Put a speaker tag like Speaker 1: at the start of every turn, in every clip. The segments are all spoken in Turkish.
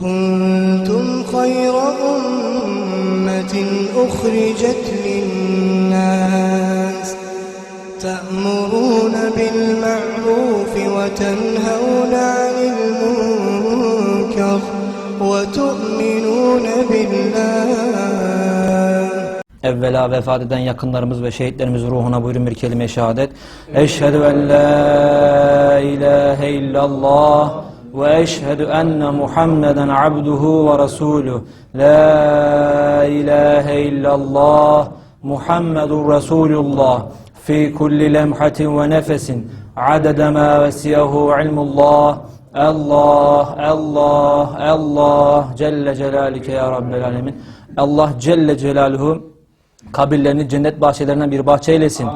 Speaker 1: كنتم خير أمة أخرجت للناس تأمرون بالمعروف وتنهون عن المنكر وتؤمنون بالله
Speaker 2: Evvela vefat eden yakınlarımız ve şehitlerimiz ruhuna buyurun bir kelime şehadet. Eşhedü en la ilahe illallah وأشهد أن محمدا عبده ورسوله. لا إله إلا الله محمد رسول الله. في كل لمحة ونفس عدد ما وسعه علم الله. الله الله الله جل جلالك يا رب العالمين. الله جل جلاله kabirlerini cennet bahçelerinden bir bahçe eylesin.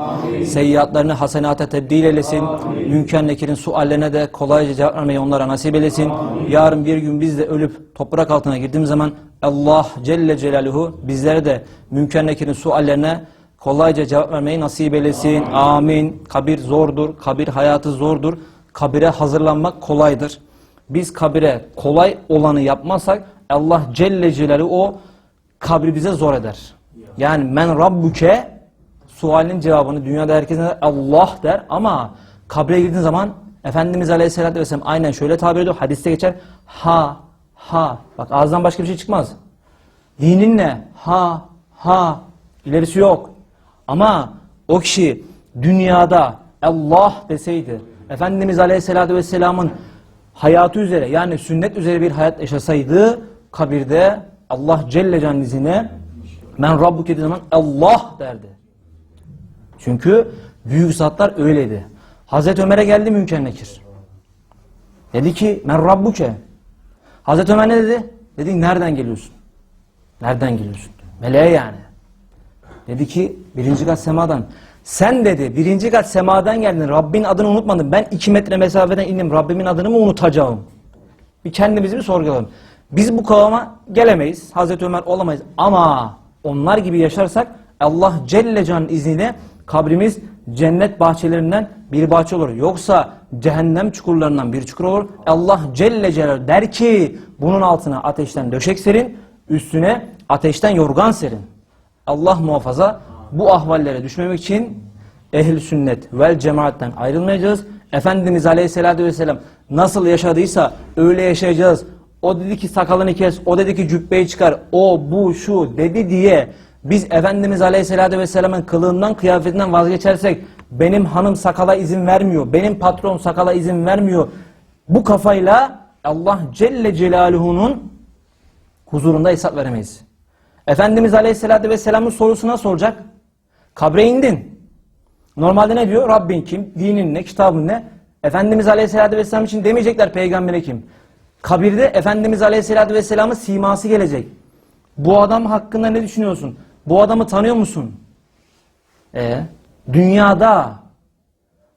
Speaker 2: Seyyiatlarını hasenata tebdil eylesin. Münker Nekir'in suallerine de kolayca cevap vermeyi onlara nasip eylesin. Yarın bir gün biz de ölüp toprak altına girdiğimiz zaman Allah Celle Celaluhu bizlere de Münker Nekir'in suallerine kolayca cevap vermeyi nasip eylesin. Amin. Kabir zordur. Kabir hayatı zordur. Kabire hazırlanmak kolaydır. Biz kabire kolay olanı yapmazsak Allah Celle Celaluhu o kabri bize zor eder. Yani men rabbuke sualin cevabını dünyada herkes? Allah der ama kabre girdiğin zaman Efendimiz Aleyhisselatü Vesselam aynen şöyle tabir ediyor. Hadiste geçer. Ha, ha. Bak ağzından başka bir şey çıkmaz. Dinin ne? Ha, ha. İlerisi yok. Ama o kişi dünyada Allah deseydi, Efendimiz Aleyhisselatü Vesselam'ın hayatı üzere yani sünnet üzere bir hayat yaşasaydı kabirde Allah Celle Celle'nin izine men Rabbuk dediği zaman Allah derdi. Çünkü büyük zatlar öyleydi. Hazreti Ömer'e geldi Münker. Dedi ki men Rabbuke. Hazreti Ömer ne dedi? Dedi nereden geliyorsun? Nereden geliyorsun? Meleğe yani. Dedi ki birinci kat semadan. Sen dedi birinci kat semadan geldin. Rabbin adını unutmadın. Ben iki metre mesafeden indim. Rabbimin adını mı unutacağım? Bir kendimizi bir sorgulayalım. Biz bu kavama gelemeyiz. Hazreti Ömer olamayız. Ama onlar gibi yaşarsak Allah Celle Can'ın izniyle kabrimiz cennet bahçelerinden bir bahçe olur. Yoksa cehennem çukurlarından bir çukur olur. Allah Celle Celal der ki bunun altına ateşten döşek serin, üstüne ateşten yorgan serin. Allah muhafaza bu ahvallere düşmemek için ehl sünnet vel cemaatten ayrılmayacağız. Efendimiz Aleyhisselatü Vesselam nasıl yaşadıysa öyle yaşayacağız. O dedi ki sakalını kes, o dedi ki cübbeyi çıkar, o bu şu dedi diye biz Efendimiz Aleyhisselatü Vesselam'ın kılığından kıyafetinden vazgeçersek benim hanım sakala izin vermiyor, benim patron sakala izin vermiyor. Bu kafayla Allah Celle Celaluhu'nun huzurunda hesap veremeyiz. Efendimiz Aleyhisselatü Vesselam'ın sorusuna soracak. Kabre indin. Normalde ne diyor? Rabbin kim? Dinin ne? Kitabın ne? Efendimiz Aleyhisselatü Vesselam için demeyecekler peygambere kim? Kabirde Efendimiz Aleyhisselatü Vesselam'ın siması gelecek. Bu adam hakkında ne düşünüyorsun? Bu adamı tanıyor musun? E, dünyada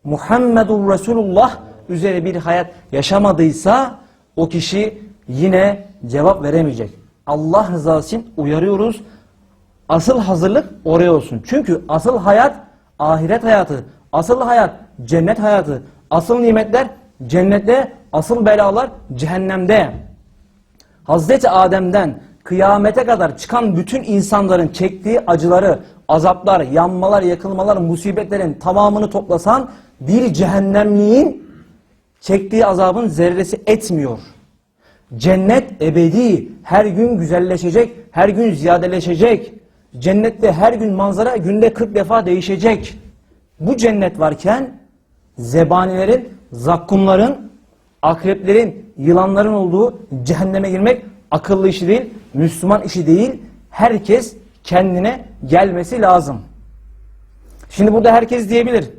Speaker 2: Muhammedur Resulullah üzere bir hayat yaşamadıysa o kişi yine cevap veremeyecek. Allah rızası için uyarıyoruz. Asıl hazırlık oraya olsun. Çünkü asıl hayat ahiret hayatı. Asıl hayat cennet hayatı. Asıl nimetler cennette, asıl belalar cehennemde. Hazreti Adem'den kıyamete kadar çıkan bütün insanların çektiği acıları, azaplar, yanmalar, yakılmalar, musibetlerin tamamını toplasan bir cehennemliğin çektiği azabın zerresi etmiyor. Cennet ebedi, her gün güzelleşecek, her gün ziyadeleşecek. Cennette her gün manzara günde 40 defa değişecek. Bu cennet varken zebanilerin, zakkumların, akreplerin, yılanların olduğu cehenneme girmek akıllı işi değil, Müslüman işi değil. Herkes kendine gelmesi lazım. Şimdi burada herkes diyebilir.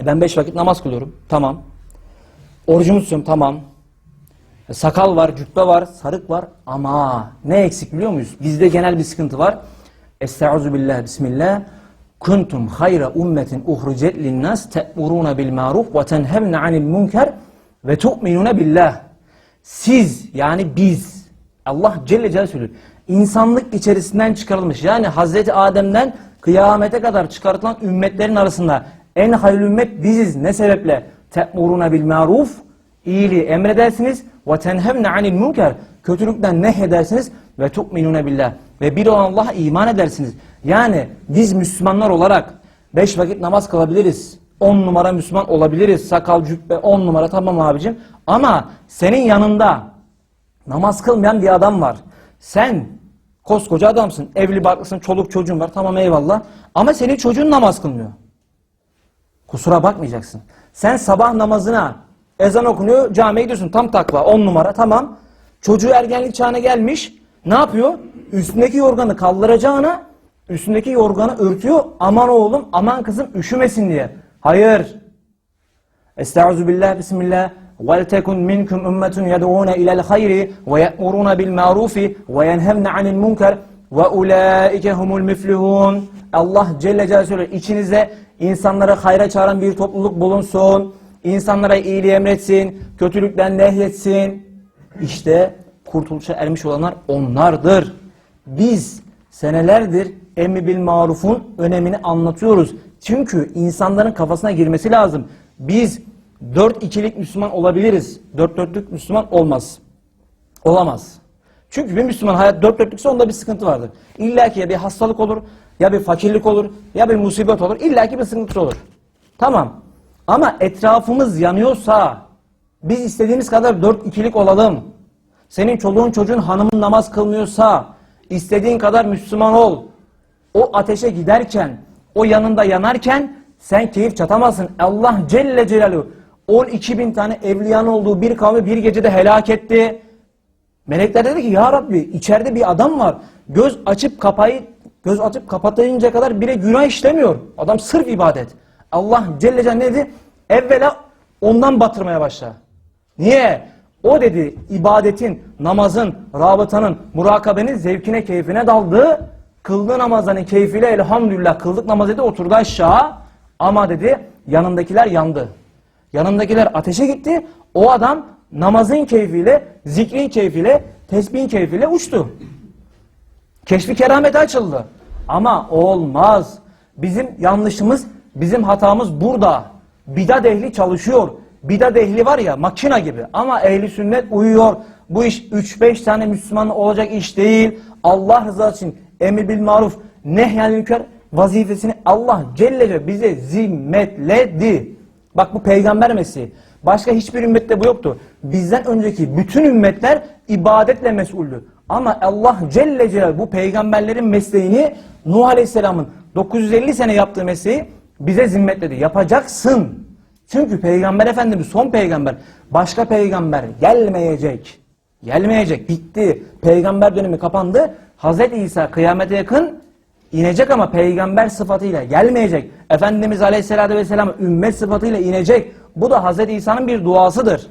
Speaker 2: E ben beş vakit namaz kılıyorum. Tamam. Orucumu tutuyorum. Tamam. E sakal var, cübbe var, sarık var. Ama ne eksik biliyor muyuz? Bizde genel bir sıkıntı var. Estaizu billah, bismillah. Kuntum hayra ummetin uhricet linnas te'muruna bil maruf ve tenhevne anil munker ve tu'minuna billah. Siz yani biz Allah Celle Celle söylüyor. İnsanlık içerisinden çıkarılmış. Yani Hazreti Adem'den kıyamete kadar çıkartılan ümmetlerin arasında en hayırlı ümmet biziz. Ne sebeple? Te'muruna bil maruf iyiliği emredersiniz ve tenhevne anil münker. Kötülükten nehyedersiniz ve tu'minune billah. Ve bir olan Allah'a iman edersiniz. Yani biz Müslümanlar olarak beş vakit namaz kılabiliriz. On numara Müslüman olabiliriz. Sakal, cübbe, on numara tamam abicim. Ama senin yanında namaz kılmayan bir adam var. Sen koskoca adamsın. Evli barklısın, çoluk çocuğun var. Tamam eyvallah. Ama senin çocuğun namaz kılmıyor. Kusura bakmayacaksın. Sen sabah namazına ezan okunuyor camiye gidiyorsun tam takva 10 numara tamam. Çocuğu ergenlik çağına gelmiş ne yapıyor? Üstündeki yorganı kaldıracağına üstündeki yorganı örtüyor aman oğlum aman kızım üşümesin diye. Hayır. Estaizu billah bismillah ila'l hayri ve ye'murun bil ma'rufi ve yenhevne 'anil munker ve ulaike humul müflihun. Allah Celle Celaluhu söylüyor. İçinizde insanları hayra çağıran bir topluluk bulunsun. İnsanlara iyiliği emretsin, kötülükten nehyetsin. İşte kurtuluşa ermiş olanlar onlardır. Biz senelerdir emri bil marufun önemini anlatıyoruz. Çünkü insanların kafasına girmesi lazım. Biz dört ikilik Müslüman olabiliriz. Dört dörtlük Müslüman olmaz. Olamaz. Çünkü bir Müslüman hayat dört dörtlükse onda bir sıkıntı vardır. İlla ki ya bir hastalık olur, ya bir fakirlik olur, ya bir musibet olur. İlla ki bir sıkıntısı olur. Tamam. Ama etrafımız yanıyorsa biz istediğimiz kadar dört ikilik olalım. Senin çoluğun çocuğun hanımın namaz kılmıyorsa istediğin kadar Müslüman ol. O ateşe giderken, o yanında yanarken sen keyif çatamazsın. Allah Celle Celaluhu 12 bin tane evliyan olduğu bir kavmi bir gecede helak etti. Melekler dedi ki ya Rabbi içeride bir adam var. Göz açıp kapayı göz açıp kapatınca kadar bile günah işlemiyor. Adam sırf ibadet. Allah Celle Celaluhu ne dedi? Evvela ondan batırmaya başla. Niye? O dedi ibadetin, namazın, rabıtanın, murakabenin zevkine, keyfine daldı. Kıldığı namazların keyfiyle elhamdülillah kıldık namaz dedi oturdu aşağı. Ama dedi yanındakiler yandı. Yanındakiler ateşe gitti. O adam namazın keyfiyle, zikrin keyfiyle, tesbihin keyfiyle uçtu. Keşfi kerameti açıldı. Ama olmaz. Bizim yanlışımız, bizim hatamız burada. Bidat ehli çalışıyor. Bidat ehli var ya makina gibi ama ehli sünnet uyuyor. Bu iş 3-5 tane Müslüman olacak iş değil. Allah rızası için emir bil maruf nehyen münker vazifesini Allah Celle Celle bize zimmetledi. Bak bu peygamber mesleği. Başka hiçbir ümmette bu yoktu. Bizden önceki bütün ümmetler ibadetle mesuldü. Ama Allah Celle Celaluhu bu peygamberlerin mesleğini Nuh Aleyhisselam'ın 950 sene yaptığı mesleği bize zimmetledi. Yapacaksın. Çünkü peygamber efendimiz son peygamber. Başka peygamber gelmeyecek. Gelmeyecek. Bitti. Peygamber dönemi kapandı. Hazreti İsa kıyamete yakın inecek ama peygamber sıfatıyla gelmeyecek. Efendimiz Aleyhisselatü Vesselam ümmet sıfatıyla inecek. Bu da Hazreti İsa'nın bir duasıdır.